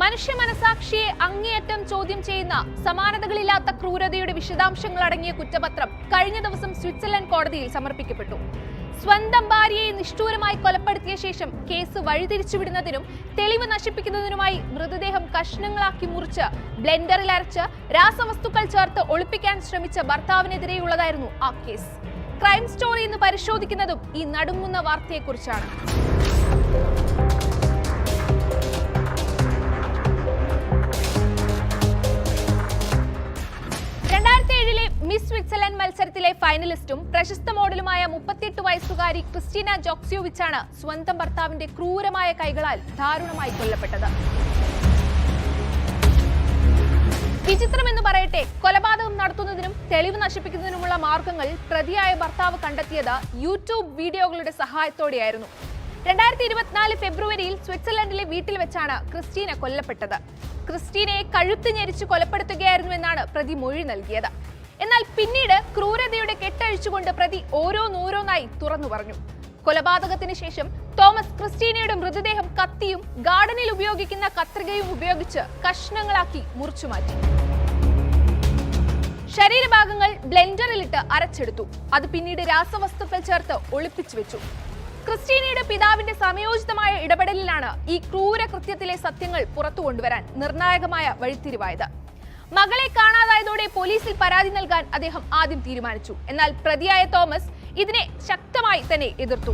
മനുഷ്യ മനസാക്ഷിയെ അങ്ങേയറ്റം ചോദ്യം ചെയ്യുന്ന സമാനതകളില്ലാത്ത ക്രൂരതയുടെ വിശദാംശങ്ങൾ അടങ്ങിയ കുറ്റപത്രം കഴിഞ്ഞ ദിവസം സ്വിറ്റ്സർലൻഡ് കോടതിയിൽ സമർപ്പിക്കപ്പെട്ടു. സ്വന്തം ഭാര്യയെ നിഷ്ഠൂരമായി കൊലപ്പെടുത്തിയ ശേഷം കേസ് വഴിതിരിച്ചുവിടുന്നതിനും തെളിവ് നശിപ്പിക്കുന്നതിനുമായി മൃതദേഹം കഷ്ണങ്ങളാക്കി മുറിച്ച് ബ്ലെൻഡറിൽ അരച്ച് രാസവസ്തുക്കൾ ചേർത്ത് ഒളിപ്പിക്കാൻ ശ്രമിച്ച ഭർത്താവിനെതിരെയുള്ളതായിരുന്നു ആ കേസ്. ക്രൈം സ്റ്റോറി എന്ന് പരിശോധിക്കുന്നതും ഈ നടുങ്ങുന്ന വാർത്തയെക്കുറിച്ചാണ്. സ്വിറ്റ്സർലൻഡ് മത്സരത്തിലെ ഫൈനലിസ്റ്റും പ്രശസ്ത മോഡലുമായ മുപ്പത്തിയെട്ട് വയസ്സുകാരി ക്രിസ്റ്റീന ജോക്സിയോവിച്ചാണ് സ്വന്തം ഭർത്താവിന്റെ ക്രൂരമായ കൈകളാൽ ദാരുണമായി കൊല്ലപ്പെട്ടത്. വിചിത്രമെന്ന് പറയട്ടെ കൊലപാതകം നടത്തുന്നതിനും തെളിവ് നശിപ്പിക്കുന്നതിനുമുള്ള മാർഗങ്ങൾ പ്രതിയായ ഭർത്താവ് കണ്ടെത്തിയത് യൂട്യൂബ് വീഡിയോകളുടെ സഹായത്തോടെയായിരുന്നു. രണ്ടായിരത്തി ഇരുപത്തിനാല് ഫെബ്രുവരിയിൽ സ്വിറ്റ്സർലൻഡിലെ വീട്ടിൽ വെച്ചാണ് ക്രിസ്റ്റീന കൊല്ലപ്പെട്ടത്. ക്രിസ്റ്റീനയെ കഴുത്ത് ഞെരിച്ച് കൊലപ്പെടുത്തുകയായിരുന്നു എന്നാണ് പ്രതി മൊഴി നൽകിയത്. എന്നാൽ പിന്നീട് ക്രൂരതയുടെ കെട്ടഴിച്ചുകൊണ്ട് പ്രതി ഓരോ ഓരോന്നോരോന്നായി തുറന്നു പറഞ്ഞു. കൊലപാതകത്തിന് ശേഷം തോമസ് ക്രിസ്റ്റീനയുടെ മൃതദേഹം കത്തിയും ഗാർഡനിൽ ഉപയോഗിക്കുന്ന കത്രികയും ഉപയോഗിച്ച് കഷ്ണങ്ങളാക്കി മുറിച്ചുമാറ്റി ശരീരഭാഗങ്ങൾ ബ്ലെൻഡറിലിട്ട് അരച്ചെടുത്തു. അത് പിന്നീട് രാസവസ്തുക്കൾ ചേർത്ത് ഒളിപ്പിച്ചു വെച്ചു. ക്രിസ്റ്റീനയുടെ പിതാവിന്റെ സമയോചിതമായ ഇടപെടലിലാണ് ഈ ക്രൂര കൃത്യത്തിലെ സത്യങ്ങൾ പുറത്തു കൊണ്ടുവരാൻ നിർണായകമായ വഴിത്തിരിവായത്. മകളെ കാണാതായതോടെ പോലീസിൽ പരാതി നൽകാൻ അദ്ദേഹം ആദ്യം തീരുമാനിച്ചു. എന്നാൽ പ്രതിയായ തോമസ് ഇതിനെ ശക്തമായി തന്നെ എതിർത്തു.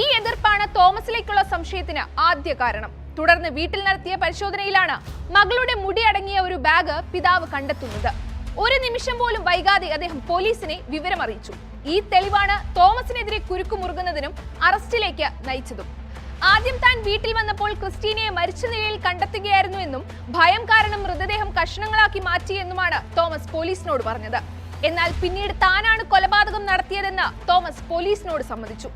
ഈ എതിർപ്പാണ് തോമസിലേക്കുള്ള സംശയത്തിന് ആദ്യ കാരണം. തുടർന്ന് വീട്ടിൽ നടത്തിയ പരിശോധനയിലാണ് മകളുടെ മുടി അടങ്ങിയ ഒരു ബാഗ് പിതാവ് കണ്ടെത്തുന്നത്. ഒരു നിമിഷം പോലും വൈകാതെ അദ്ദേഹം പോലീസിനെ വിവരമറിയിച്ചു. ഈ തെളിവാണ് തോമസിനെതിരെ കുരുക്കുമുറുകുന്നതിനും അറസ്റ്റിലേക്ക് നയിച്ചതും. ആദ്യം താൻ വീട്ടിൽ വന്നപ്പോൾ ക്രിസ്റ്റീനയെ മരിച്ച നിലയിൽ കണ്ടെത്തുകയായിരുന്നു എന്നും ഭയം കാരണം മൃതദേഹം കഷ്ണങ്ങളാക്കി മാറ്റിയെന്നുമാണ് തോമസ് പോലീസിനോട് പറഞ്ഞത്. എന്നാൽ പിന്നീട് താനാണ് കൊലപാതകം നടത്തിയതെന്ന് തോമസ് പോലീസിനോട് സമ്മതിച്ചു.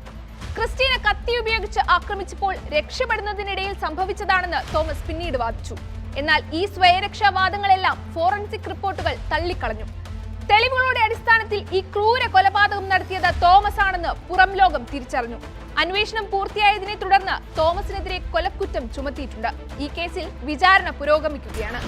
ക്രിസ്റ്റീന കത്തി ഉപയോഗിച്ച് ആക്രമിച്ചപ്പോൾ രക്ഷപ്പെടുന്നതിനിടയിൽ സംഭവിച്ചതാണെന്ന് തോമസ് പിന്നീട് വാദിച്ചു. എന്നാൽ ഈ സ്വയരക്ഷാവാദങ്ങളെല്ലാം ഫോറൻസിക് റിപ്പോർട്ടുകൾ തള്ളിക്കളഞ്ഞു. തെളിവുകളുടെ അടിസ്ഥാനത്തിൽ ഈ ക്രൂര കൊലപാതകം നടത്തിയത് തോമസ് ആണെന്ന് പുറം ലോകം തിരിച്ചറിഞ്ഞു. അന്വേഷണം പൂർത്തിയായതിനെ തുടർന്ന് തോമസിനെതിരെ കൊലക്കുറ്റം ചുമത്തിയിട്ടുണ്ട്. ഈ കേസിൽ വിചാരണ പുരോഗമിക്കുകയാണ്.